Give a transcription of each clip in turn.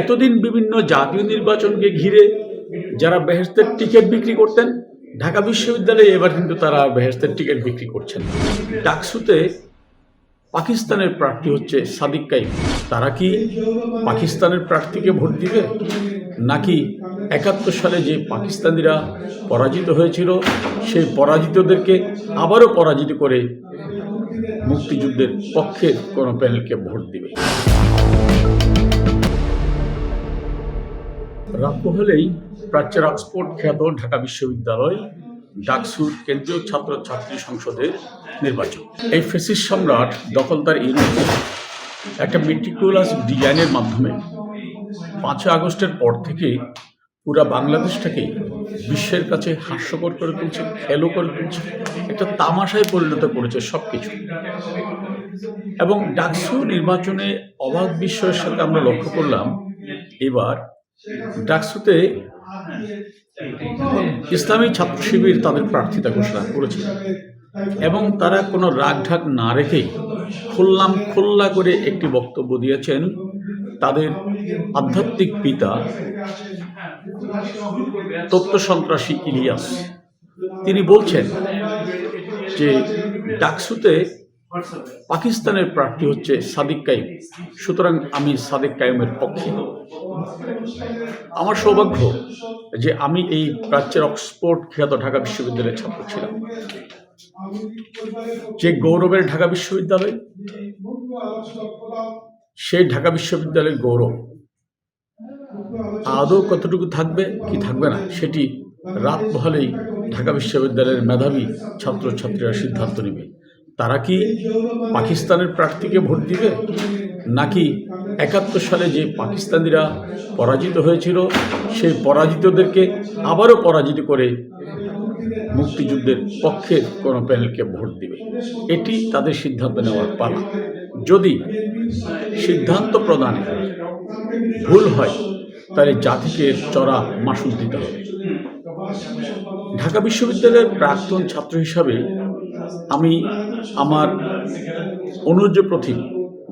এতদিন বিভিন্ন জাতীয় নির্বাচনকে ঘিরে যারা বেহেস্তের টিকিট বিক্রি করতেন, ঢাকা বিশ্ববিদ্যালয়ে এবার কিন্তু তারা বেহেস্তের টিকিট বিক্রি করছেন। ডাকসুতে পাকিস্তানের প্রার্থী হচ্ছে সাদিক কাইম। তারা কি পাকিস্তানের প্রার্থীকে ভোট দিবে? নাকি একাত্তর সালে যে পাকিস্তানিরা পরাজিত হয়েছিল, সেই পরাজিতদেরকে আবারও পরাজিত করে মুক্তিযুদ্ধের পক্ষে কোনো প্যানেলকে ভোট দিবে? রাত হলেই প্রাচ্যের অক্সফোর্ড খ্যাত ঢাকা বিশ্ববিদ্যালয়, ডাকসুর কেন্দ্রীয় ছাত্র ছাত্রী সংসদের নির্বাচন এই ফেসিস সম্রাট দখলদার ইউনিয়ন একটা মেট্রিকুলাস ডিজাইনের মাধ্যমে পাঁচই আগস্টের পর থেকে পুরা বাংলাদেশটাকে বিশ্বের কাছে হাস্যকর করে তুলছে, খেলো করে তুলছে, একটা তামাশায় পরিণত করেছে সব কিছু এবং ডাকসু নির্বাচনে অবাক বিশ্বের সাথে আমরা লক্ষ্য করলাম, এবার ডাকসুতে ইসলামী ছাত্র শিবির তাদের প্রার্থিতা ঘোষণা করেছে। এবং তারা কোনো রাগঢাক না রেখেই খুললাম খুল্লা করে একটি বক্তব্য দিয়েছেন তাদের আধ্যাত্মিক পিতা তত্ত্ব সন্ত্রাসী ইলিয়াস। তিনি বলছেন যে ডাকসুতে পাকিস্তানের প্রার্থী হচ্ছে সাদিক কাইম। সুতরাং আমি সাদিক কাইমের পক্ষে। আমার সৌভাগ্য যে আমি এই প্রাচ্যের অক্সফোর্ড খ্যাত ঢাকা বিশ্ববিদ্যালয়ের ছাত্র ছিলাম। যে গৌরবের ঢাকা বিশ্ববিদ্যালয়, সেই ঢাকা বিশ্ববিদ্যালয়ের গৌরব আদৌ কতটুকু থাকবে, কি থাকবে না, সেটি রাত বহলেই ঢাকা বিশ্ববিদ্যালয়ের মেধাবী ছাত্রছাত্রীরা সিদ্ধান্ত নেবে। তারা কি পাকিস্তানের প্রার্থীকে ভোট দিবে? নাকি একাত্তর সালে যে পাকিস্তানিরা পরাজিত হয়েছিল, সেই পরাজিতদেরকে আবারও পরাজিত করে মুক্তিযুদ্ধের পক্ষে কোনো প্যানেলকে ভোট দিবে? এটি তাদের সিদ্ধান্ত নেওয়ার পালা। যদি সিদ্ধান্ত প্রদানে ভুল হয়, তাহলে জাতিকে চড়া মাসুল দিতে হবে। ঢাকা বিশ্ববিদ্যালয়ের প্রাক্তন ছাত্র হিসাবে আমি আমার অনুজ প্রতি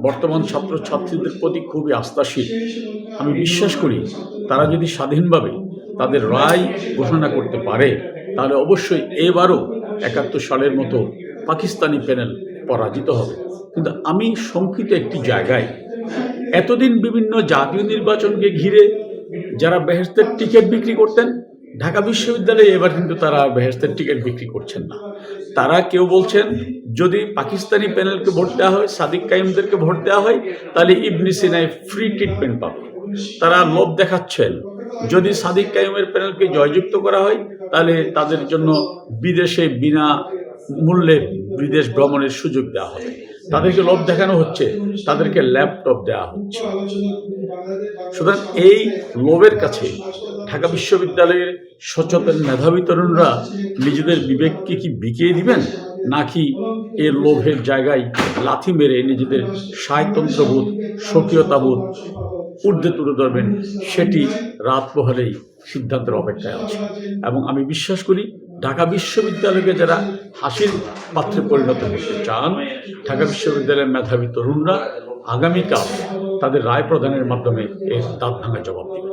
বর্তমান ছাত্রছাত্রীদের প্রতি খুবই আস্থাশীল। আমি বিশ্বাস করি তারা যদি স্বাধীনভাবে তাদের রায় ঘোষণা করতে পারে, তাহলে অবশ্যই এবারও একাত্তর সালের মতো পাকিস্তানি প্যানেল পরাজিত হবে। কিন্তু আমি শঙ্কিত একটি জায়গায়, এতদিন বিভিন্ন জাতীয় নির্বাচনকে ঘিরে যারা বেহেস্তের টিকিট বিক্রি করতেন ঢাকা বিশ্ববিদ্যালয়ে এবার কিন্তু তারা বেহেস্তের টিকিট বিক্রি করছেন না। তারা কেউ বলছেন, যদি পাকিস্তানি প্যানেলকে ভোট দেওয়া হয়, সাদিক কাইমদেরকে ভোট দেওয়া হয়, তাহলে ইবনি সিনাই ফ্রি ট্রিটমেন্ট পাবে। তারা লোভ দেখাচ্ছেন, যদি সাদিক কাইমের প্যানেলকে জয়যুক্ত করা হয়, তাহলে তাদের জন্য বিদেশে বিনা মূল্যে বিদেশ ভ্রমণের সুযোগ দেওয়া হবে। তাদেরকে লোভ দেখানো হচ্ছে, তাদেরকে ল্যাপটপ দেওয়া হচ্ছে। সুতরাং এই লোভের কাছে ঢাকা বিশ্ববিদ্যালয়ের সচেতন মেধাবী তরুণরা নিজেদের বিবেককে কি বিকিয়ে দিবেন? নাকি এর লোভের জায়গায় লাথি মেরে নিজেদের সায়তন্ত্রবোধ স্বকীয়তাবোধ ঊর্ধ্বে তুলে ধরবেন? সেটি রাত পোহালেই সিদ্ধান্তের অপেক্ষায় আছে। এবং আমি বিশ্বাস করি, ঢাকা বিশ্ববিদ্যালয়কে যারা হাসির পাত্রে পরিণত করতে চান, ঢাকা বিশ্ববিদ্যালয়ের মেধাবী তরুণরা আগামীকাল তাদের রায় প্রদানের মাধ্যমে এর দাঁত ভাঙা জবাব দেবে